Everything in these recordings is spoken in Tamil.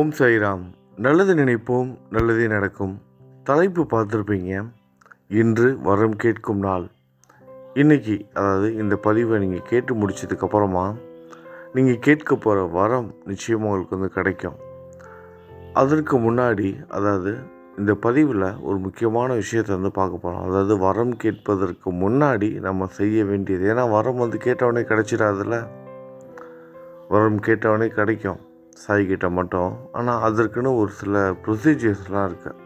ஓம் சாய்ராம். நல்லது நினைப்போம் நல்லதே நடக்கும். தலைப்பு பார்த்துருப்பீங்க. இன்று வரம் கேட்கும் நாள். இன்றைக்கி அதாவது இந்த பதிவை நீங்கள் கேட்டு முடிச்சதுக்கப்புறமா நீங்கள் கேட்க போகிற வரம் நிச்சயமாக உங்களுக்கு வந்து கிடைக்கும். அதற்கு முன்னாடி அதாவது இந்த பதிவில் ஒரு முக்கியமான விஷயத்தை வந்து பார்க்க போகிறோம் அதாவது வரம் கேட்பதற்கு முன்னாடி நம்ம செய்ய வேண்டியது. ஏன்னா வரம் வந்து கேட்டவொடனே கிடைச்சிடாதுல்ல வரம் கேட்டவொடனே கிடைக்கும். சாய்கிட்ட மட்டும். ஆனால் அதற்குன்னு ஒரு சில ப்ரொசீஜர்ஸ்லாம் இருக்குது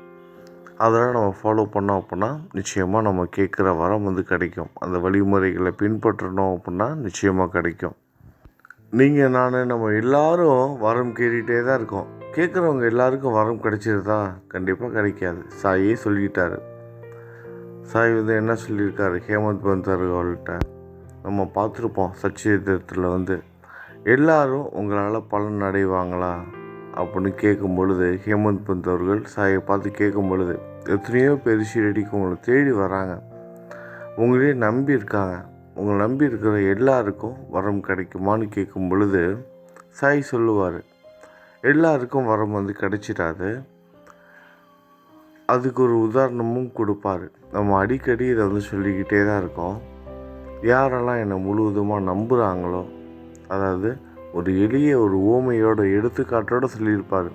அதெல்லாம் நம்ம ஃபாலோ பண்ணோம் அப்படின்னா நிச்சயமாக நம்ம கேட்குற வரம் வந்து கிடைக்கும். அந்த வழிமுறைகளை பின்பற்றணும் அப்படின்னா நிச்சயமாக கிடைக்கும். நீங்கள் நான் நம்ம எல்லோரும் வரம் கேட்டுகிட்டே தான் இருக்கோம். கேட்குறவங்க எல்லாருக்கும் வரம் கிடைச்சிருதா கண்டிப்பாக கிடைக்காது. சாயே சொல்லிட்டாரு. சாய் வந்து என்ன சொல்லியிருக்காரு? ஹேமந்த் பந்த் அவர்கள்ட்ட நம்ம பார்த்துருப்போம் சச்சிதத்தில் வந்து. எல்லாரும் உங்களால் பலன் அடைவாங்களா? அப்படின்னு கேட்கும் பொழுது ஹேமந்த் பந்த் அவர்கள் சாயை பார்த்து கேட்கும் பொழுது எத்தனையோ பேர் ஷீரடிக்கு உங்களை தேடி வராங்க. உங்களே நம்பி இருக்காங்க. உங்களை நம்பி இருக்கிற எல்லாருக்கும் வரம் கிடைக்குமான்னு கேட்கும் பொழுது சாய் சொல்லுவார் எல்லாருக்கும் வரம் வந்து கிடைச்சிடாது. அதுக்கு ஒரு உதாரணமும் கொடுப்பாரு. நம்ம அடிக்கடி இதை வந்து சொல்லிக்கிட்டே தான் இருக்கோம். யாரெல்லாம் என்னை முழுவதுமாக நம்புகிறாங்களோ அதாவது ஒரு எளிய ஒரு ஊமையோட எடுத்துக்காட்டோட சொல்லியிருப்பார்.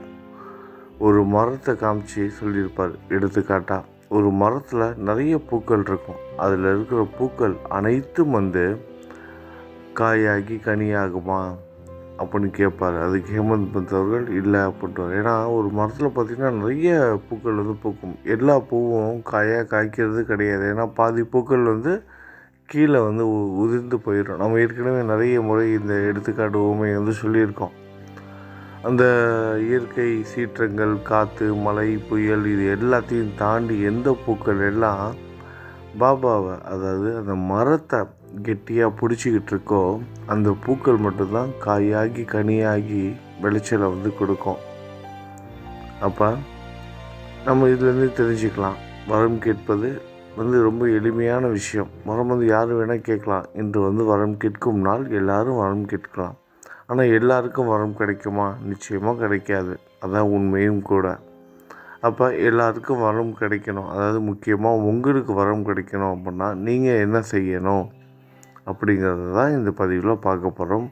ஒரு மரத்தை காமிச்சு சொல்லியிருப்பார் எடுத்துக்காட்டாக ஒரு மரத்தில் நிறைய பூக்கள் இருக்கும். அதில் இருக்கிற பூக்கள் அனைத்தும் வந்து காயாகி கனியாகுமா அப்படின்னு கேட்பார் அதுக்கு ஹேமந்த் பந்த் அவர்கள் இல்லை அப்படின்ட்டு ஏன்னா ஒரு மரத்தில் பார்த்திங்கன்னா நிறைய பூக்கள் வந்து பூக்கும். எல்லா பூவும் காயாக காய்க்கிறது கிடையாது. ஏன்னா பாதி பூக்கள் வந்து கீழே வந்து உ- உதிர்ந்து போயிடும். நம்ம ஏற்கனவே நிறைய முறை இந்த எடுத்துக்காட்டு ஊமை வந்து சொல்லியிருக்கோம். அந்த இயற்கை சீற்றங்கள் காற்று மழை புயல் இது எல்லாத்தையும் தாண்டி எந்த பூக்கள் எல்லாம் பாபாவை அதாவது அந்த மரத்தை கெட்டியாக பிடிச்சிக்கிட்டு இருக்கோ அந்த பூக்கள் மட்டும்தான் காயாகி கனியாகி விளைச்சலை வந்து கொடுக்கும். அப்போ நம்ம இதுலேருந்து தெரிஞ்சுக்கலாம். வரம் கேட்பது வந்து ரொம்ப எளிமையான விஷயம். மரம் வந்து யார் வேணால் கேட்கலாம். இன்று வந்து வரம் கேட்கும் நாள். எல்லாரும் வரம் கேட்கலாம். ஆனால் எல்லாருக்கும் வரம் கிடைக்குமா? நிச்சயமாக கிடைக்காது. அதான் உண்மையும் கூட. அப்போ எல்லாருக்கும் வரம் கிடைக்கணும். அதாவது முக்கியமாக உங்களுக்கு வரம் கிடைக்கணும் அப்படின்னா நீங்கள் என்ன செய்யணும்? அப்படிங்கிறது தான் இந்த பதிவில் பார்க்க போகிறோம்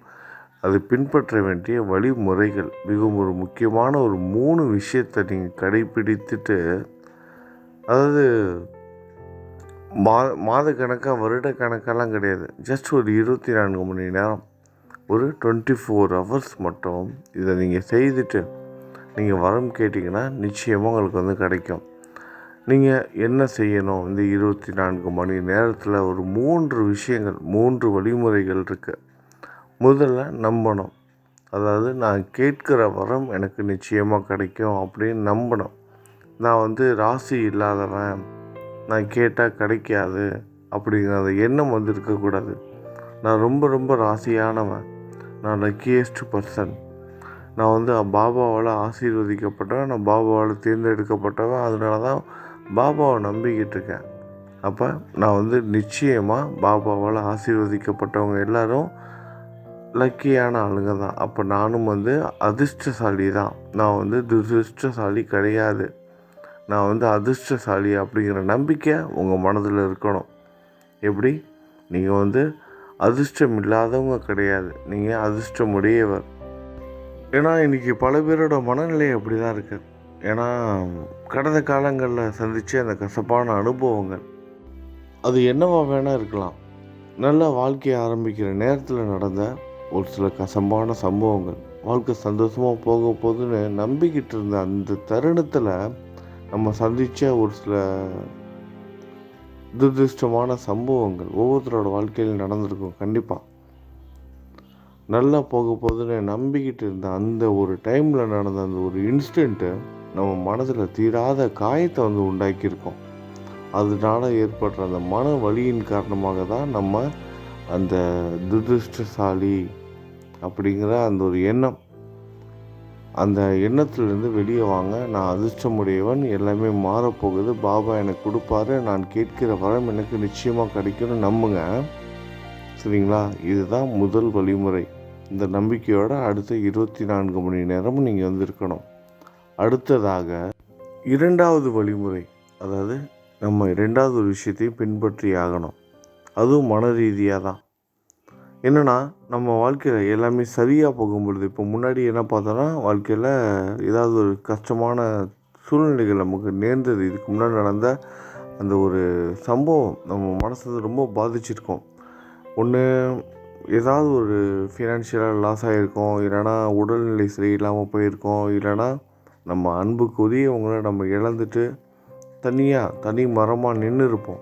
அது பின்பற்ற வேண்டிய வழிமுறைகள். மிகவும் ஒரு முக்கியமான ஒரு மூணு விஷயத்தை நீங்கள் கடைப்பிடித்துட்டு அதாவது மா மாத கணக்காக வருட கணக்கெல்லாம் கிடையாது. ஜஸ்ட் ஒரு இருபத்தி நான்கு மணி நேரம். ஒரு டுவெண்ட்டி ஃபோர் ஹவர்ஸ் மட்டும் இதை நீங்கள் செய்துட்டு நீங்கள் வரம் கேட்டிங்கன்னா நிச்சயமாக உங்களுக்கு வந்து கிடைக்கும். நீங்கள் என்ன செய்யணும்? இந்த இருபத்தி நான்கு மணி நேரத்தில் ஒரு மூன்று விஷயங்கள் மூன்று வழிமுறைகள் இருக்குது முதல்ல நம்பணும். அதாவது நான் கேட்குற வரம் எனக்கு நிச்சயமாக கிடைக்கும் அப்படின்னு நம்பணும். நான் வந்து ராசி இல்லாதவன். நான் கேட்டால் கிடைக்காது அப்படிங்கிற அந்த எண்ணம் வந்து இருக்கக்கூடாது. நான் ரொம்ப ரொம்ப ராசியானவன். நான் லக்கியஸ்ட் பர்சன் நான் வந்து பாபாவால் ஆசீர்வதிக்கப்பட்டவன் நான் பாபாவால் தேர்ந்தெடுக்கப்பட்டவன். அதனால தான் பாபாவை நம்பிக்கிட்டு இருக்கேன். அப்போ நான் வந்து நிச்சயமாக பாபாவால் ஆசீர்வதிக்கப்பட்டவங்க எல்லோரும் லக்கியான ஆளுங்க தான் அப்போ நானும் வந்து அதிர்ஷ்டசாலி தான் நான் வந்து துரதிருஷ்டசாலி கிடையாது. நான் வந்து அதிர்ஷ்டசாலி அப்படிங்கிற நம்பிக்கை உங்கள் மனதில் இருக்கணும். எப்படி? நீங்கள் வந்து அதிர்ஷ்டம் இல்லாதவங்க கிடையாது. நீங்கள் அதிர்ஷ்டம் உடையவர் ஏன்னா இன்றைக்கி பல பேரோட மனநிலை அப்படி தான் இருக்குது ஏன்னா கடந்த காலங்களில் சந்தித்த அந்த கசப்பான அனுபவங்கள் அது என்னவா வேணால் இருக்கலாம். நல்ல வாழ்க்கையை ஆரம்பிக்கிற நேரத்தில் நடந்த ஒரு சில கசப்பான சம்பவங்கள் வாழ்க்கை சந்தோஷமாக போக போதுன்னு நம்பிக்கிட்டு இருந்த அந்த தருணத்தில் நம்ம சந்தித்த ஒரு சில துரதிருஷ்டமான சம்பவங்கள் ஒவ்வொருத்தரோட வாழ்க்கையில் நடந்திருக்கும் கண்டிப்பாக நல்லா போக போதுன்னு நம்பிக்கிட்டு இருந்த அந்த ஒரு டைமில் நடந்த அந்த ஒரு இன்ஸ்டண்ட்டு நம்ம மனதில் தீராத காயத்தை வந்து உண்டாக்கியிருக்கோம். அதனால் ஏற்படுற அந்த மன வலியின் காரணமாக தான் நம்ம அந்த துரதிருஷ்டசாலி அப்படிங்கிற அந்த ஒரு எண்ணம். அந்த எண்ணத்திலிருந்து வெளியே வாங்க. நான் அதிர்ஷ்டமுடையவன். எல்லாமே மாறப்போகுது பாபா எனக்கு கொடுப்பாரு. நான் கேட்கிற வரம் எனக்கு நிச்சயமாக கிடைக்கும்னு நம்புங்க. சரிங்களா? இதுதான் முதல் வழிமுறை. இந்த நம்பிக்கையோடு அடுத்த இருபத்தி நான்கு மணி நேரமும் நீங்கள் வந்து இருக்கணும் அடுத்ததாக இரண்டாவது வழிமுறை. அதாவது நம்ம இரண்டாவது ஒரு விஷயத்தையும் பின்பற்றி ஆகணும் அதுவும் மன ரீதியாக தான் என்னென்னா நம்ம வாழ்க்கையில் எல்லாமே சரியாக போகும் பொழுது இப்போ முன்னாடி என்ன பார்த்தோன்னா வாழ்க்கையில் ஏதாவது ஒரு கஷ்டமான சூழ்நிலைகள் நமக்கு நேர்ந்தது. இதுக்கு முன்னாடி நடந்த அந்த ஒரு சம்பவம் நம்ம மனசை ரொம்ப பாதிச்சிருக்கோம். ஒன்று ஏதாவது ஒரு ஃபினான்ஷியலாக லாஸ் ஆகிருக்கோம் இல்லைனா உடல்நிலை சரியில்லாமல் போயிருக்கோம். இல்லைனா நம்ம அன்புக்கு உரியவங்கள நம்ம இழந்துட்டு தனியாக தனி மரமாக நின்று இருப்போம்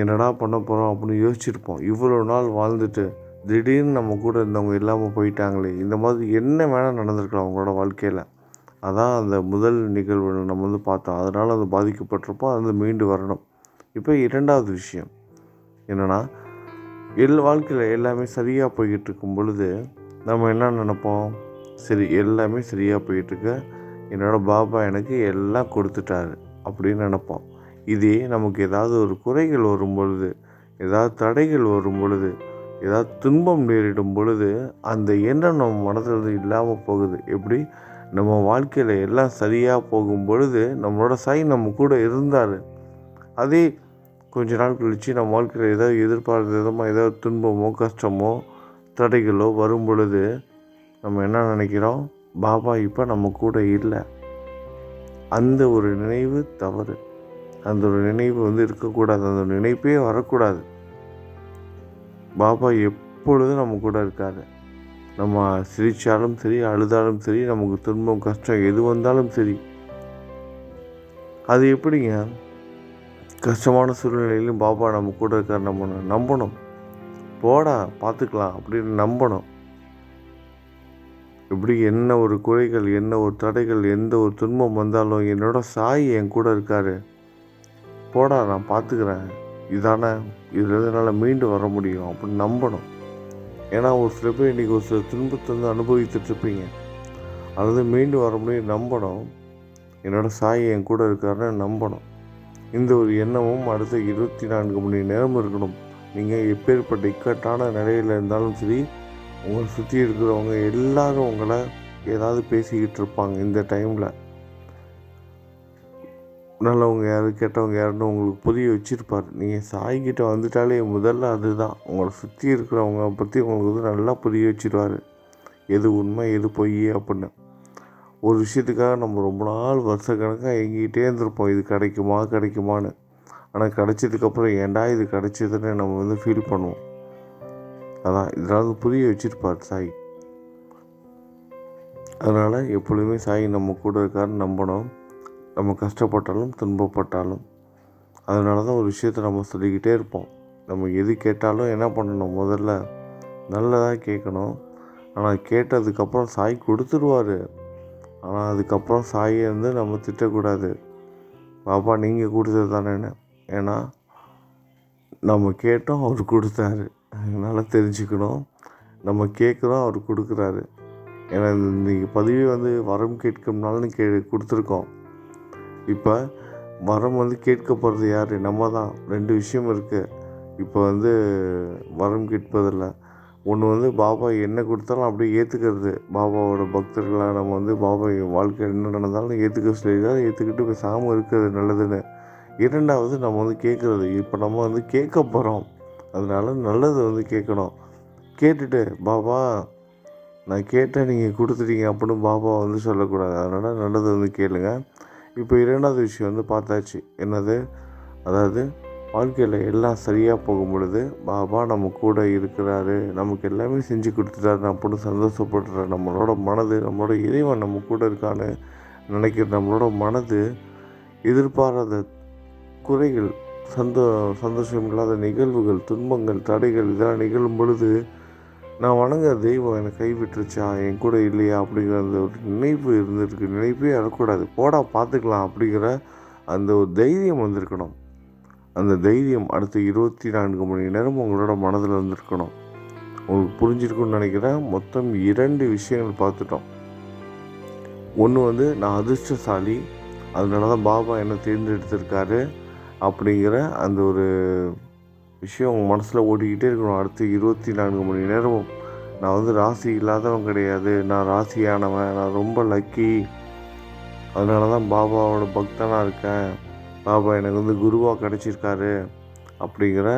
என்னடா பண்ண போகிறோம் அப்படின்னு யோசிச்சிருப்போம். இவ்வளோ நாள் வாழ்ந்துட்டு திடீர்னு நம்ம கூட இருந்தவங்க இல்லாமல் போயிட்டாங்களே இந்த மாதிரி என்ன வேணால் நடந்திருக்கலாம் அவங்களோட வாழ்க்கையில்? அதான் அந்த முதல் நிகழ்வு நம்ம வந்து பார்த்தோம். அதனால் அது பாதிக்கப்பட்டிருப்போம் அது வந்து மீண்டு வரணும். இப்போ இரண்டாவது விஷயம் என்னென்னா எல் வாழ்க்கையில் எல்லாமே சரியாக போய்கிட்டு இருக்கும் பொழுது நம்ம என்ன நினைப்போம்? சரி எல்லாமே சரியாக போயிட்டுருக்கு என்னோடய பாபா எனக்கு எல்லாம் கொடுத்துட்டாரு அப்படின்னு நினப்போம். இதே நமக்கு ஏதாவது ஒரு குறைகள் வரும் பொழுது ஏதாவது தடைகள் வரும் பொழுது ஏதாவது துன்பம் நேரிடும் பொழுது அந்த எண்ணம் நம்ம மனதில் இல்லாமல் போகுது. எப்படி? நம்ம வாழ்க்கையில் எல்லாம் சரியாக போகும் பொழுது நம்மளோட சாய் நம்ம கூட இருந்தார். அதே கொஞ்ச நாள் கழித்து நம்ம வாழ்க்கையில் ஏதாவது எதிர்பார்த்த விதமாக ஏதாவது துன்பமோ கஷ்டமோ தடைகளோ வரும் பொழுது நம்ம என்ன நினைக்கிறோம்? பாபா இப்போ நம்ம கூட இல்லை. அந்த ஒரு நினைவு தவறு. அந்த ஒரு நினைவு வந்து இருக்கக்கூடாது. அந்த ஒரு நினைப்பே வரக்கூடாது. பாபா எப்பொழுதும் நம்ம கூட இருக்காரு. நம்ம சிரித்தாலும் சரி அழுதாலும் சரி நமக்கு துன்பம் கஷ்டம் எது வந்தாலும் சரி. அது எப்படிங்க? கஷ்டமான சூழ்நிலையிலும் பாபா நம்ம கூட இருக்கார் நம்ம நம்பணும். போடா பார்த்துக்கலாம் அப்படின்னு நம்பணும். இப்படி என்ன ஒரு குறைகள் என்ன ஒரு தடைகள் எந்த ஒரு துன்பம் வந்தாலும் என்னோட சாய் என் கூட இருக்காரு. போடா நான் பார்த்துக்கிறேன். இதானே? இதில் என்னால் மீண்டு வர முடியும் அப்படின்னு நம்பணும். ஏன்னா ஒரு சில பேர் இன்றைக்கி ஒரு சில துன்பத்தை வந்து அனுபவித்துட்டு இருப்பீங்க. அதாவது மீண்டு வர முடியும் நம்பணும். என்னோடய சாய் என் கூட இருக்காருன்னு நம்பணும். இந்த ஒரு எண்ணமும் அடுத்த இருபத்தி நான்கு மணி நேரம் இருக்கணும். நீங்கள் எப்பேற்பட்ட இக்கட்டான நிலையில் இருந்தாலும் சரி உங்களை சுற்றி இருக்கிறவங்க எல்லாரும் உங்களை ஏதாவது பேசிக்கிட்டு இருப்பாங்க இந்த டைமில் நல்லவங்க யார் கெட்டவங்க யாருன்னு உங்களுக்கு புரிய வச்சுருப்பார். நீங்கள் சாய்கிட்ட வந்துட்டாலே முதல்ல அதுதான். உங்களை சுற்றி இருக்கிறவங்க பற்றி உங்களுக்கு வந்து நல்லா புரிய வச்சுருவார். எது உண்மை எது பொய் அப்படின்னு. ஒரு விஷயத்துக்காக நம்ம ரொம்ப நாள் வருஷ கணக்காக எங்கிட்டே இருந்திருப்போம். இது கிடைக்குமா கிடைக்குமான்னு. ஆனால் கிடைச்சதுக்கப்புறம் ஏன்டா இது கிடைச்சதுன்னு நம்ம வந்து ஃபீல் பண்ணுவோம். அதான் இதனால் புரிய வச்சுருப்பார் சாய். அதனால் எப்பொழுதுமே சாய் நம்ம கூட இருக்காருன்னு நம்பணும். நம்ம கஷ்டப்பட்டாலும் துன்பப்பட்டாலும் அதனால தான் ஒரு விஷயத்த நம்ம சொல்லிக்கிட்டே இருப்போம். நம்ம எது கேட்டாலும் என்ன பண்ணணும்? முதல்ல நல்லதாக கேட்கணும். ஆனால் கேட்டதுக்கப்புறம் சாய் கொடுத்துருவார். ஆனால் அதுக்கப்புறம் சாயை வந்து நம்ம திட்டக்கூடாது. பாப்பா நீங்கள் கொடுத்தது தானேன்னு? ஏன்னா நம்ம கேட்டோம் அவர் கொடுத்தாரு. அதனால் தெரிஞ்சுக்கணும். நம்ம கேட்குறோம் அவர் கொடுக்குறாரு. ஏன்னா இன்றைக்கி பதிவே வந்து வரம் கேட்கும்னாலும் கே கொடுத்துருக்கோம். இப்போ வரம் வந்து கேட்க போகிறது யார்? நம்ம தான். ரெண்டு விஷயம் இருக்குது இப்போ வந்து வரம் கேட்பதில்லை. ஒன்று வந்து பாபா என்ன கொடுத்தாலும் அப்படியே ஏற்றுக்கிறது பாபாவோட பக்தர்களாக நம்ம வந்து பாபா வாழ்க்கை என்ன நடந்தாலும் ஏற்றுக்க சொல்லிதான் ஏற்றுக்கிட்டு பேசாமல் இருக்கிறது நல்லதுன்னு. இரண்டாவது நம்ம வந்து கேட்குறது. இப்போ நம்ம வந்து கேட்க போகிறோம் அதனால் நல்லது வந்து கேட்கணும். கேட்டுட்டு பாபா நான் கேட்டேன் நீங்கள் கொடுத்துட்டீங்க அப்படின்னு பாபா வந்து சொல்லக்கூடாது. அதனால் நல்லது வந்து கேளுங்கள் இப்போ இரண்டாவது விஷயம் வந்து பார்த்தாச்சு. என்னது? அதாவது வாழ்க்கையில் எல்லாம் சரியாக போகும் பொழுது பாபா நம்ம கூட இருக்கிறாரு. நமக்கு எல்லாமே செஞ்சு கொடுத்துட்டாரு. அப்படின்னு சந்தோஷப்படுற நம்மளோட மனது நம்மளோட இறைவன் நம்ம கூட இருக்கான்னு நினைக்கிற நம்மளோட மனது எதிர்பாராத குறைகள் சந்தோ சந்தோஷம் இல்லாத நிகழ்வுகள் துன்பங்கள் தடைகள் இதெல்லாம் நிகழும் பொழுது நான் வணங்குற தெய்வம் என்னை கைவிட்டுருச்சா? என் கூட இல்லையா? அப்படிங்கிற அந்த ஒரு நினைப்பு இருந்திருக்கு. நினைப்பே வரக்கூடாது. போடா பார்த்துக்கலாம் அப்படிங்கிற அந்த ஒரு தைரியம் வந்திருக்கணும். அந்த தைரியம் அடுத்த இருபத்தி நான்கு மணி நேரம் உங்களோட மனதில் வந்திருக்கணும். உங்களுக்கு புரிஞ்சிருக்குன்னு நினைக்கிறேன். மொத்தம் இரண்டு விஷயங்கள் பார்த்துட்டோம். ஒன்று வந்து நான் அதிர்ஷ்டசாலி. அதனால தான் பாபா என்னை தேர்ந்தெடுத்திருக்காரு அப்படிங்கிற அந்த ஒரு விஷயம் உங்கள் மனசில் ஓடிக்கிட்டே இருக்கணும். அடுத்து இருபத்தி நான்கு மணி நேரமும் நான் வந்து ராசி இல்லாதவன் கிடையாது. நான் ராசியானவன். நான் ரொம்ப லக்கி அதனால தான் பாபாவோட பக்தனாக இருக்கேன். பாபா எனக்கு வந்து குருவாக கிடச்சிருக்காரு அப்படிங்கிற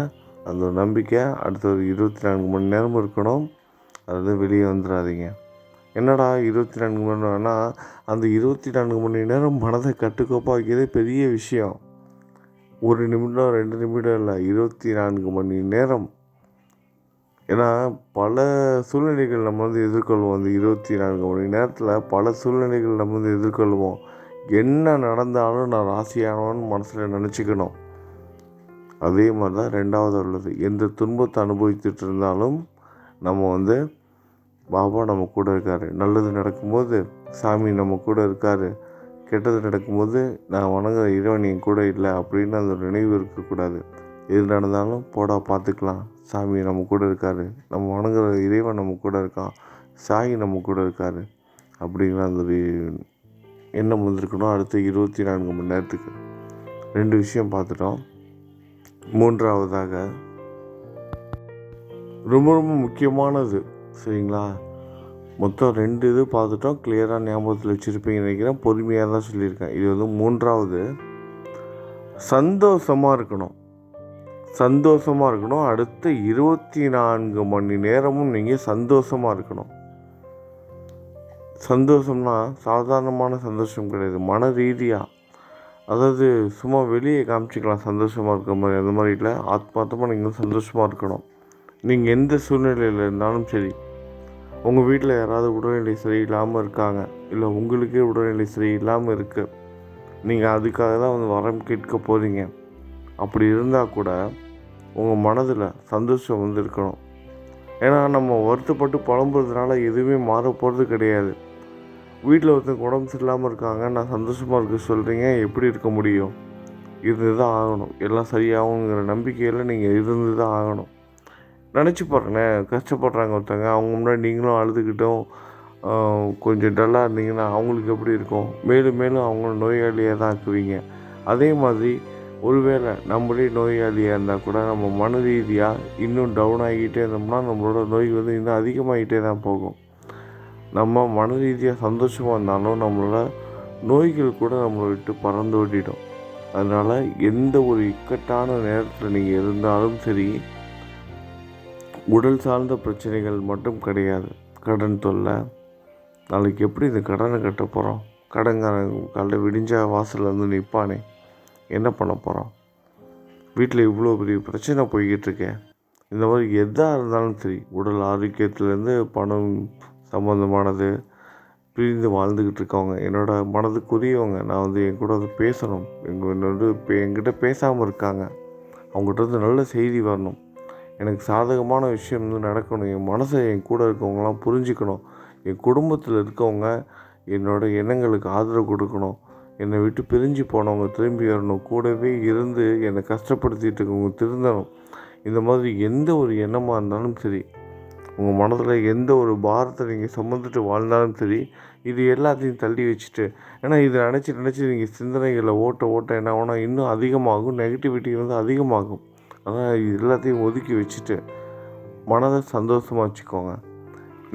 அந்த ஒரு நம்பிக்கை அடுத்த ஒரு இருபத்தி நான்கு மணி நேரம் இருக்கணும். அது வந்து வெளியே வந்துடாதீங்க. என்னடா இருபத்தி நான்கு மணி நேரம்னா அந்த இருபத்தி நான்கு மணி நேரம் மனதை கட்டுக்கோப்பாக்கிறதே பெரிய விஷயம். ஒரு நிமிடம் ரெண்டு நிமிடம் இல்லை இருபத்தி நான்கு மணி நேரம். ஏன்னா பல சூழ்நிலைகள் நம்ம வந்து எதிர்கொள்வோம். அந்த இருபத்தி நான்கு மணி நேரத்தில் பல சூழ்நிலைகள் நம்ம வந்து எதிர்கொள்வோம். என்ன நடந்தாலும் நான் ராசியானவன் மனசில் நினச்சிக்கணும். அதே மாதிரி தான் ரெண்டாவது உள்ளது. எந்த துன்பத்தை அனுபவித்துட்டு இருந்தாலும் நம்ம வந்து பாபா நம்ம கூட இருக்கார். நல்லது நடக்கும்போது சாமி நம்ம கூட இருக்கார். கெட்டது நடக்கும்போது நான் வணங்குற இறைவன் என் கூட இல்லை அப்படின்னு அந்த நினைவு இருக்கக்கூடாது. எது நடந்தாலும் போடா பார்த்துக்கலாம். சாமி நம்ம கூட இருக்கார். நம்ம வணங்குற இறைவன் நம்ம கூட இருக்கான். சாய் நம்ம கூட இருக்கார். அப்படிங்கிற அந்த ஒரு எண்ணம் வந்திருக்கணும் அடுத்த இருபத்தி நான்கு மணி நேரத்துக்கு. ரெண்டு விஷயம் பார்த்துட்டோம். மூன்றாவதாக ரொம்ப ரொம்ப முக்கியமானது. சரிங்களா? மொத்தம் ரெண்டு இது பார்த்துட்டோம். கிளியராக ஞாபகத்தில் வச்சுருப்பீங்க நினைக்கிறேன். பொறுமையாக தான் சொல்லியிருக்கேன். இது வந்து மூன்றாவது. சந்தோஷமாக இருக்கணும். சந்தோஷமாக இருக்கணும். அடுத்த இருபத்தி நான்கு மணி நேரமும் நீங்கள் சந்தோஷமாக இருக்கணும். சந்தோஷம்னா சாதாரணமான சந்தோஷம் கிடையாது. மன ரீதியாக அதாவது சும்மா வெளியே காமிச்சிக்கலாம். சந்தோஷமாக இருக்கிற மாதிரி. அந்த மாதிரி இல்லை. ஆத்மார்த்தமாக நீங்கள் சந்தோஷமாக இருக்கணும். நீங்கள் எந்த சூழ்நிலையில் இருந்தாலும் சரி. உங்கள் வீட்டில் யாராவது உடல்நிலை சரியில்லாமல் இருக்காங்க இல்லை உங்களுக்கே உடல்நிலை சரியில்லாமல் இருக்குது நீங்கள் அதுக்காக தான் வந்து வரம் கேட்க போகிறீங்க அப்படி இருந்தால் கூட உங்கள் மனதில் சந்தோஷம் வந்து இருக்கணும் ஏன்னா நம்ம வருத்தப்பட்டு புலம்புறதுனால எதுவுமே மாற போகிறது கிடையாது. வீட்டில் ஒருத்தங்க உடம்பு சரியில்லாமல் இருக்காங்க நான் சந்தோஷமாக இருக்க சொல்கிறீங்க எப்படி இருக்க முடியும்? இருந்து தான் ஆகணும். எல்லாம் சரியாகுங்கிற நம்பிக்கையில் நீங்கள் இருந்து தான் ஆகணும். நினச்சி பாருங்களேன் கஷ்டப்படுறாங்க ஒருத்தங்க. அவங்க முன்னாடி நீங்களும் அழுதுகிட்டும் கொஞ்சம் டல்லாக இருந்தீங்கன்னா அவங்களுக்கு எப்படி இருக்கும்? மேலும் மேலும் அவங்கள நோயாளியாக தான் ஆக்குவீங்க. அதே மாதிரி ஒருவேளை நம்மளே நோயாளியாக இருந்தால் கூட நம்ம மன ரீதியாக இன்னும் டவுன் ஆகிக்கிட்டே இருந்தோம்னா நம்மளோட நோய் வந்து இன்னும் அதிகமாகிட்டே தான் போகும். நம்ம மன ரீதியாக சந்தோஷமாக இருந்தாலும் நம்மளோட நோய்கள் கூட நம்மளை விட்டு பறந்து ஓட்டிடும் அதனால் எந்த ஒரு இக்கட்டான நேரத்தில் நீங்கள் இருந்தாலும் சரி உடல் சார்ந்த பிரச்சனைகள் மட்டும் கிடையாது. கடன் தொல்லை. நாளைக்கு எப்படி இந்த கடனை கட்ட போகிறோம் கடன்காரன் காலைல விடிஞ்சா வாசல்லேருந்து வந்து நிற்பானே என்ன பண்ண போகிறோம் வீட்டில் இவ்வளோ பெரிய பிரச்சனை போய்கிட்டு இருக்கேன் இந்த மாதிரி எதாக இருந்தாலும் சரி உடல் ஆரோக்கியத்துலேருந்து பணம் சம்மந்தமானது பிரிந்து வாழ்ந்துக்கிட்டு இருக்கவங்க என்னோட மனதுக்குரியவங்க நான் வந்து என் கூட வந்து பேசணும். எங்கள் வந்து இப்போ என்கிட்ட பேசாமல் இருக்காங்க. அவங்ககிட்ட இருந்து நல்ல செய்தி வரணும். எனக்கு சாதகமான விஷயம் வந்து நடக்கணும். என் மனசை என் கூட இருக்கவங்களாம் புரிஞ்சுக்கணும். என் குடும்பத்தில் இருக்கவங்க என்னோட எண்ணங்களுக்கு ஆதரவு கொடுக்கணும். என்னை விட்டு பிரிஞ்சு போனவங்க திரும்பி வரணும். கூடவே இருந்து என்னை கஷ்டப்படுத்திட்டு இருக்கவங்க திருந்தணும். இந்த மாதிரி எந்த ஒரு எண்ணமாக இருந்தாலும் சரி உங்கள் மனதில் எந்த ஒரு பாரத்தை நீங்கள் சுமந்துட்டு வாழ்ந்தாலும் சரி இது எல்லாத்தையும் தள்ளி வச்சுட்டு ஏன்னா இதை நினச்சி நினச்சி நீங்கள் சிந்தனைகளை ஓட்ட ஓட்ட என்ன ஆகும்னா இன்னும் அதிகமாகும். நெகட்டிவிட்டி வந்து அதிகமாகும். அதான் எல்லாத்தையும் ஒதுக்கி வச்சுட்டு மனதை சந்தோஷமாக வச்சுக்கோங்க.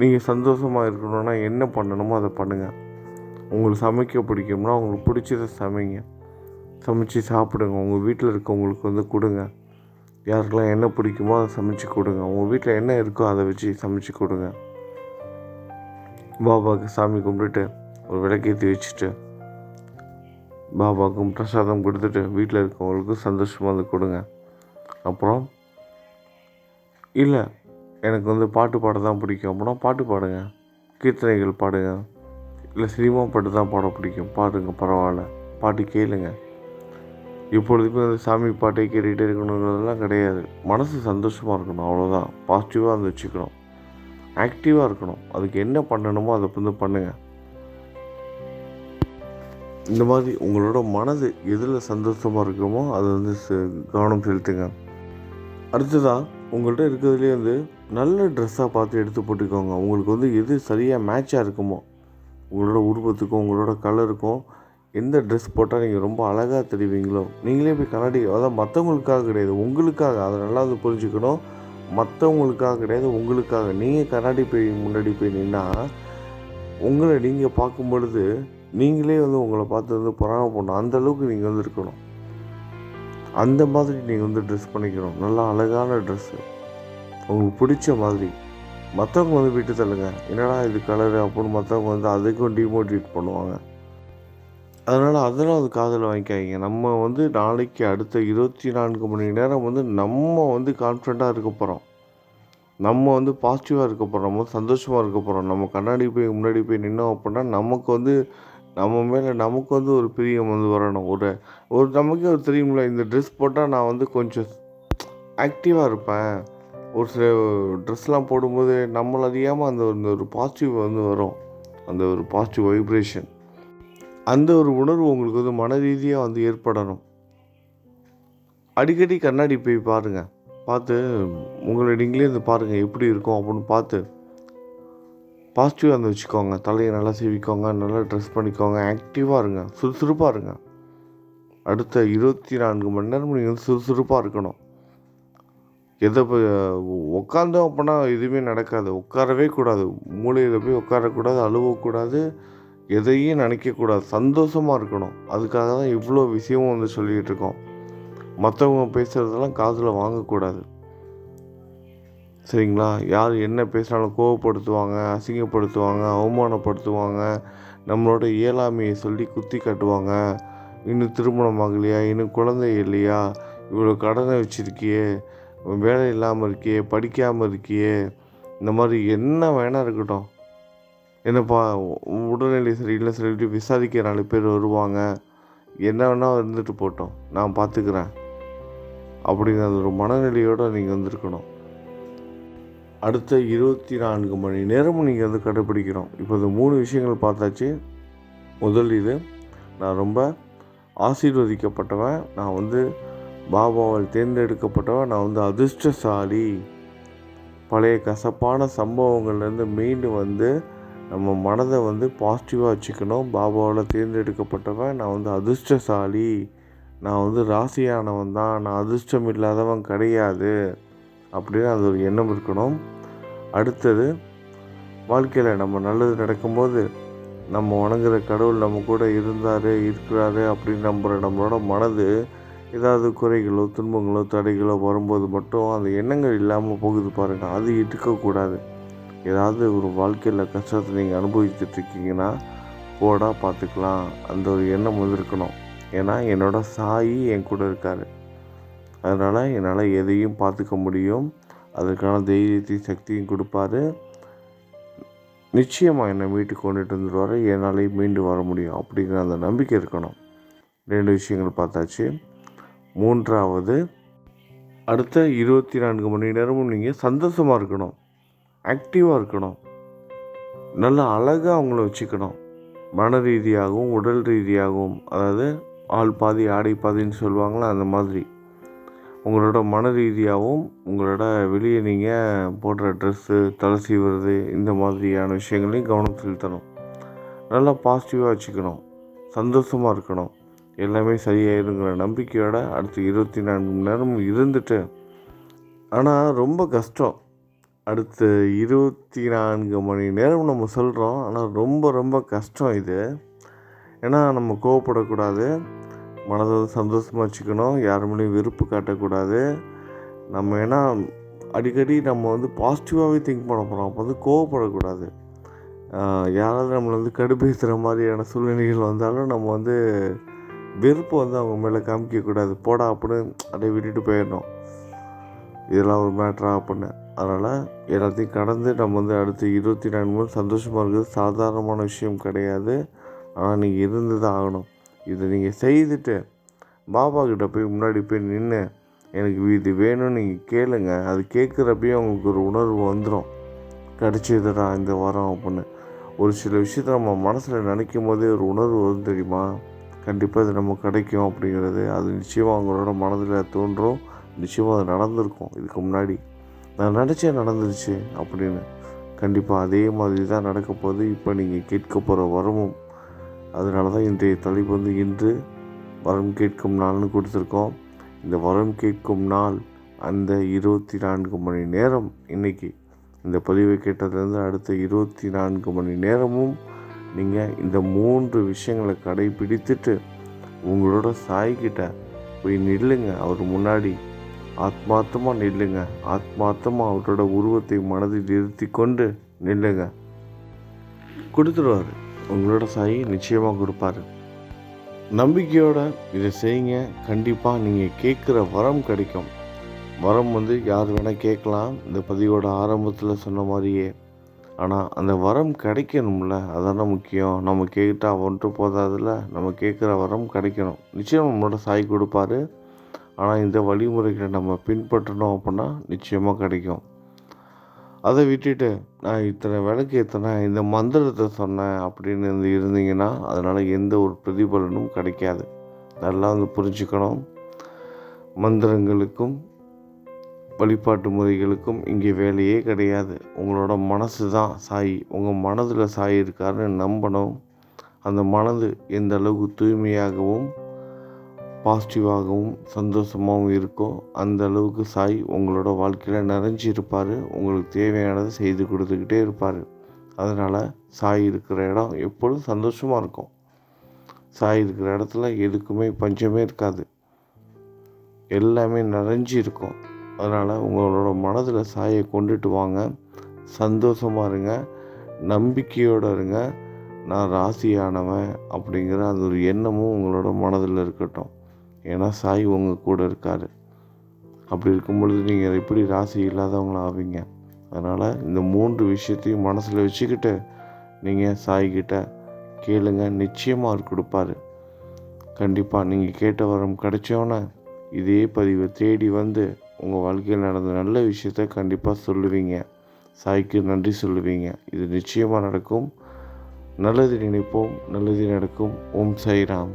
நீங்கள் சந்தோஷமாக இருக்கணும்னா என்ன பண்ணணுமோ அதை பண்ணுங்கள் உங்களுக்கு சமைக்க பிடிக்கும்னா உங்களுக்கு பிடிச்சதை சமைங்க. சமைச்சு சாப்பிடுங்க. உங்கள் வீட்டில் இருக்கவங்களுக்கு வந்து கொடுங்க. யாருக்கெல்லாம் என்ன பிடிக்குமோ அதை சமைச்சு கொடுங்க. உங்கள் வீட்டில் என்ன இருக்கோ அதை வச்சு சமைச்சு கொடுங்க. பாபாவுக்கு சாமி கும்பிட்டுட்டு ஒரு விளக்கேற்றி வச்சுட்டு பாபாவுக்கும் பிரசாதம் கொடுத்துட்டு வீட்டில் இருக்கவங்களுக்கும் சந்தோஷமாக வந்து கொடுங்க. அப்புறம்? இல்லை எனக்கு வந்து பாட்டு பாட தான் பிடிக்கும். அப்படின்னா பாட்டு பாடுங்க. கீர்த்தனைகள் பாடுங்க. இல்லை சினிமா பாட்டு தான் பாட பிடிக்கும். பாடுங்க பரவாயில்ல. பாட்டு கேளுங்க. இப்பொழுதுக்கு வந்து சாமி பாட்டை கேட்டுக்கிட்டே இருக்கணுங்கிறதெல்லாம் கிடையாது. மனசு சந்தோஷமாக இருக்கணும். அவ்வளோதான் பாசிட்டிவாக வந்து வச்சுக்கணும். ஆக்டிவாக இருக்கணும். அதுக்கு என்ன பண்ணணுமோ அதை வந்து பண்ணுங்கள் இந்த மாதிரி உங்களோட மனது எதில் சந்தோஷமாக இருக்குமோ அதை வந்து கவனம் செலுத்துங்க. அடுத்ததாக உங்கள்கிட்ட இருக்கிறதுலே வந்து நல்ல ட்ரெஸ்ஸாக பார்த்து எடுத்து போட்டுக்கோங்க. உங்களுக்கு வந்து எது சரியாக மேட்சாக இருக்குமோ உங்களோட உருவத்துக்கும் உங்களோட கலருக்கும் எந்த ட்ரெஸ் போட்டால் நீங்கள் ரொம்ப அழகாக தெரிவிங்களோ நீங்களே போய் கண்ணாடி அதான் மற்றவங்களுக்காக கிடையாது உங்களுக்காக அதை நல்லா வந்து புரிஞ்சுக்கணும். மற்றவங்களுக்காக கிடையாது உங்களுக்காக. நீங்கள் கண்ணாடி போய் முன்னாடி போய் நின்னா உங்களை நீங்கள் பார்க்கும் பொழுது நீங்களே வந்து உங்களை பார்த்து வந்து பொறாம பண்ணணும். அந்தளவுக்கு நீங்கள் வந்து இருக்கணும். அந்த மாதிரி நீங்கள் வந்து ட்ரெஸ் பண்ணிக்கணும். நல்லா அழகான ட்ரெஸ்ஸு உங்களுக்கு பிடிச்ச மாதிரி. மற்றவங்க வந்து விட்டு தள்ளுங்க. என்னடா இது கலரு அப்படின்னு மற்றவங்க வந்து அதுக்கும் டிமோட்டிவேட் பண்ணுவாங்க. அதனால் அதெல்லாம் அது காதில் வாங்கிக்காதீங்க. நம்ம வந்து நாளைக்கு அடுத்த இருபத்தி நான்கு மணி நேரம் வந்து நம்ம வந்து கான்ஃபிடண்ட்டாக இருக்க போகிறோம் நம்ம வந்து பாசிட்டிவாக இருக்க போகிறோம் நம்ம சந்தோஷமாக இருக்க போகிறோம் நம்ம கண்ணாடி போய் முன்னாடி போய் நின்னோம் அப்படின்னா நமக்கு வந்து நம்ம மேலே நமக்கு வந்து ஒரு பிரியம் வந்து வரணும். ஒரு ஒரு நமக்கே ஒரு தெரியும்ல இந்த ட்ரெஸ் போட்டால் நான் வந்து கொஞ்சம் ஆக்டிவாக இருப்பேன். ஒரு சில ட்ரெஸ்லாம் போடும்போது நம்மள அறியாமல் அந்த ஒரு- ஒரு பாசிட்டிவ் வந்து வரும். அந்த ஒரு பாசிட்டிவ் வைப்ரேஷன் அந்த ஒரு உணர்வு உங்களுக்கு வந்து மன ரீதியாக வந்து ஏற்படணும். அடிக்கடி கண்ணாடி போய் பாருங்கள் பார்த்து உங்களை நீங்களே வந்து பாருங்கள் எப்படி இருக்கும் அப்படின்னு பார்த்து. பாசிட்டிவாக வந்து வச்சுக்கோங்க. தலையை நல்லா சீவிக்கோங்க நல்லா ட்ரெஸ் பண்ணிக்கோங்க ஆக்டிவாக இருங்க சுறுசுறுப்பாக இருங்க. அடுத்த இருபத்தி நான்கு மணி நேரம் நீங்கள் வந்து சுறுசுறுப்பாக இருக்கணும். எதை உட்காந்தோம் அப்படின்னா எதுவுமே நடக்காது. உட்காரவே கூடாது. மூளையில் போய் உட்காரக்கூடாது அழுவக்கூடாது எதையும் நினைக்கக்கூடாது. சந்தோஷமாக இருக்கணும். அதுக்காக தான் இவ்வளோ விஷயமும் வந்து சொல்லிகிட்டு இருக்கோம். மற்றவங்க பேசுகிறதெல்லாம் காதில் வாங்கக்கூடாது. சரிங்களா? யார் என்ன பேசினாலும் கோவப்படுத்துவாங்க அசிங்கப்படுத்துவாங்க அவமானப்படுத்துவாங்க நம்மளோட இயலாமையை சொல்லி குத்தி காட்டுவாங்க. இன்னும் திருமணம் ஆகலையா? இன்னும் குழந்தை இல்லையா? இவ்வளோ கடனை வச்சுருக்கியே வேலை இல்லாமல் இருக்கியே படிக்காமல் இருக்கியே இந்த மாதிரி என்ன வேணால் இருக்கட்டும். என்னப்பா உடல்நிலை சரியில்லை சொல்லிட்டு விசாரிக்க நாலு பேர் வருவாங்க. என்ன வேணால் இருந்துட்டு போட்டோம் நான் பார்த்துக்கிறேன். அப்படிங்கிற ஒரு மனநிலையோடு நீங்கள் வந்திருக்கணும். அடுத்த இருபத்தி நான்கு மணி நேரமும் நீங்கள் வந்து கடைப்பிடிக்கணும் இப்போ இந்த மூணு விஷயங்கள் பார்த்தாச்சு. முதல் இது நான் ரொம்ப ஆசீர்வதிக்கப்பட்டவன். நான் வந்து பாபாவால் தேர்ந்தெடுக்கப்பட்டவன். நான் வந்து அதிர்ஷ்டசாலி. பழைய கசப்பான சம்பவங்கள்லேருந்து மீண்டு வந்து நம்ம மனதை வந்து பாசிட்டிவாக வச்சுக்கணும். பாபாவால் தேர்ந்தெடுக்கப்பட்டவன் நான் வந்து அதிர்ஷ்டசாலி. நான் வந்து ராசியானவன் தான். நான் அதிர்ஷ்டம் இல்லாதவன் கிடையாது. அப்படின்னு அது ஒரு எண்ணம் இருக்கணும். அடுத்தது வாழ்க்கையில் நம்ம நல்லது நடக்கும்போது நம்ம வணங்குற கடவுள் நம்ம கூட இருந்தார் இருக்கிறாரு அப்படின்னு நம்புகிற நம்மளோட மனது ஏதாவது குறைகளோ துன்பங்களோ தடைகளோ வரும்போது மட்டும் அந்த எண்ணங்கள் இல்லாமல் போகுது பாருங்கள் அது இருக்கக்கூடாது ஏதாவது ஒரு வாழ்க்கையில் கஷ்டத்தை நீங்கள் அனுபவிச்சுட்ருக்கீங்கன்னா போடா பார்த்துக்கலாம். அந்த ஒரு எண்ணம் வந்து இருக்கணும். ஏன்னா என்னோட சாயி என் கூட இருக்கார். அதனால் என்னால் எதையும் பார்த்துக்க முடியும். அதற்கான தைரியத்தையும் சக்தியும் கொடுப்பாரு. நிச்சயமாக என்னை மீட்டு கொண்டுட்டு வந்துடுவார் என்னாலையும் மீண்டு வர முடியும் அப்படிங்கிற அந்த நம்பிக்கை இருக்கணும். ரெண்டு விஷயங்கள் பார்த்தாச்சு. மூன்றாவது அடுத்த இருபத்தி நான்கு மணி நேரமும் நீங்கள் சந்தோஷமாக இருக்கணும். ஆக்டிவாக இருக்கணும். நல்ல அழகாக அவங்கள வச்சுக்கணும். மன ரீதியாகவும் உடல் ரீதியாகவும் அதாவது ஆள் பாதி ஆடை பாதின்னு சொல்லுவாங்களே அந்த மாதிரி. உங்களோட மன ரீதியாகவும் உங்களோட வெளியே நீங்கள் போடுற ட்ரெஸ்ஸு தலை சீவுறது இந்த மாதிரியான விஷயங்களையும் கவனம் செலுத்தணும் நல்லா பாசிட்டிவாக வச்சுக்கணும். சந்தோஷமாக இருக்கணும். எல்லாமே சரியாயிருங்கிற நம்பிக்கையோட அடுத்த இருபத்தி நான்கு மணி நேரம் இருந்துட்டு ஆனால் ரொம்ப கஷ்டம். அடுத்து இருபத்தி நான்கு மணி நேரம் நம்ம சொல்கிறோம் ஆனால் ரொம்ப ரொம்ப கஷ்டம் இது. ஏன்னா நம்ம கோவப்படக்கூடாது. மனதை வந்து சந்தோஷமாக வச்சுக்கணும். யார் மேலேயும் வெறுப்பு காட்டக்கூடாது. நம்ம ஏன்னா அடிக்கடி நம்ம வந்து பாசிட்டிவாகவே திங்க் பண்ண போகிறோம் அப்போ வந்து கோவப்படக்கூடாது. யாராவது நம்மளை வந்து கடுப்பேற்றுற மாதிரியான சூழ்நிலைகள் வந்தாலும் நம்ம வந்து வெறுப்பை வந்து அவங்க மேலே காமிக்கக்கூடாது. போடா அப்படின்னு அப்படியே விட்டுட்டு போயிடணும். இதெல்லாம் ஒரு மேட்ரா அப்படின்னு. அதனால் எல்லாத்தையும் கடந்து நம்ம வந்து அடுத்து இருபத்தி நாலு மணி சந்தோஷமாக இருக்கிறது சாதாரணமான விஷயம் கிடையாது. ஆனால் நீங்கள் இருந்து தான் ஆகணும். இதை நீங்கள் செய்துட்டு பாபா கிட்ட போய் முன்னாடி போய் நின்று எனக்கு இது வேணும்னு நீங்கள் கேளுங்க. அது கேட்குறப்பயே உங்களுக்கு ஒரு உணர்வு வந்துடும் கிடச்சிதுடா இந்த வாரம் அப்படின்னு. ஒரு சில விஷயத்த நம்ம மனசில் நினைக்கும் போதே ஒரு உணர்வு வரும் தெரியுமா? கண்டிப்பாக இது நம்ம கிடைக்கும் அப்படிங்கிறது. அது நிச்சயமாக அவங்களோட மனதில் தோன்றும். நிச்சயமாக அது நடந்திருக்கும். இதுக்கு முன்னாடி நான் நினச்சேன் நடந்துருச்சு அப்படின்னு. கண்டிப்பாக அதே மாதிரி தான் நடக்க போகுது. இப்போ நீங்கள் கேட்க போகிற வரமும் அதனால தான் இன்றைய தலைப்பு வந்து இன்று வரம் கேட்கும் நாள்னு கொடுத்துருக்கோம். இந்த வரம் கேட்கும் நாள் அந்த இருபத்தி நான்கு மணி நேரம் இன்றைக்கி இந்த பதிவை கேட்டதுலேருந்து அடுத்த இருபத்தி நான்கு மணி நேரமும் நீங்கள் இந்த மூன்று விஷயங்களை கடைபிடித்துட்டு உங்களோட சாய்கிட்ட போய் நில்லுங்க. அவர் முன்னாடி ஆத்மார்த்தமாக நில்லுங்க. ஆத்மார்த்தமாக அவரோட உருவத்தை மனதில் நிறுத்தி கொண்டு நில்லுங்க. கொடுத்துருவார். உங்களோட சாய் நிச்சயமாக கொடுப்பாரு. நம்பிக்கையோட இதை செய்யுங்க. கண்டிப்பாக நீங்கள் கேட்குற வரம் கிடைக்கும். வரம் வந்து யார் வேணால் கேட்கலாம். இந்த பதிவோட ஆரம்பத்தில் சொன்ன மாதிரியே. ஆனால் அந்த வரம் கிடைக்கணும்ல. அதான முக்கியம். நம்ம கேட்டால் ஒன்று போதாதில்ல. நம்ம கேட்குற வரம் கிடைக்கணும். நிச்சயம் நம்மளோட சாய் கொடுப்பாரு. ஆனால் இந்த வழிமுறைகளை நம்ம பின்பற்றணும் அப்படின்னா நிச்சயமாக கிடைக்கும். அதை விட்டுட்டு நான் இத்தனை விளக்கு ஏற்றினேன் இந்த மந்திரத்தை சொன்னேன் அப்படின்னு இருந்து இருந்தீங்கன்னா அதனால் எந்த ஒரு பிரதிபலனும் கிடைக்காது. நல்லா வந்து புரிஞ்சுக்கணும். மந்திரங்களுக்கும் வழிபாட்டு முறைகளுக்கும் இங்கே வேலையே கிடையாது. உங்களோட மனசு தான் சாய். உங்கள் மனதில் சாய் இருக்காருன்னு நம்பணும். அந்த மனது எந்த அளவுக்கு தூய்மையாகவும் பாசிட்டிவாகவும் சந்தோஷமாகவும் இருக்கோ அந்த அளவுக்கு சாய் உங்களோட வாழ்க்கையில் நிறைஞ்சி இருப்பார். உங்களுக்கு தேவையானதை செய்து கொடுத்துக்கிட்டே இருப்பார். அதனால் சாய் இருக்கிற இடம் எப்பொழுதும் சந்தோஷமாக இருக்கும். சாய் இருக்கிற இடத்துல எதுக்குமே பஞ்சமே இருக்காது. எல்லாமே நிறைஞ்சி இருக்கும். அதனால் உங்களோட மனதில் சாயை கொண்டுட்டு வாங்க. சந்தோஷமாக இருங்க. நம்பிக்கையோடு இருங்க. நான் ராசியானவன் அப்படிங்கிற அந்த ஒரு எண்ணமும் உங்களோட மனதில் இருக்கட்டும். ஏன்னா சாய் உங்கள் கூட இருக்கார். அப்படி இருக்கும் பொழுது நீங்கள் எப்படி ராசி இல்லாதவங்களா ஆவீங்க? அதனால் இந்த மூன்று விஷயத்தையும் மனசில் வச்சுக்கிட்டு நீங்கள் சாய்கிட்ட கேளுங்க. நிச்சயமாக அவர் கொடுப்பாரு. கண்டிப்பாக நீங்கள் கேட்ட வரம் கிடைச்சோன்னே இதே பதிவை தேடி வந்து உங்கள் வாழ்க்கையில் நடந்த நல்ல விஷயத்த கண்டிப்பாக சொல்லுவீங்க. சாய்க்கு நன்றி சொல்லுவீங்க. இது நிச்சயமாக நடக்கும். நல்லது நினைப்போம். நல்லது நடக்கும். ஓம் சாய்ராம்.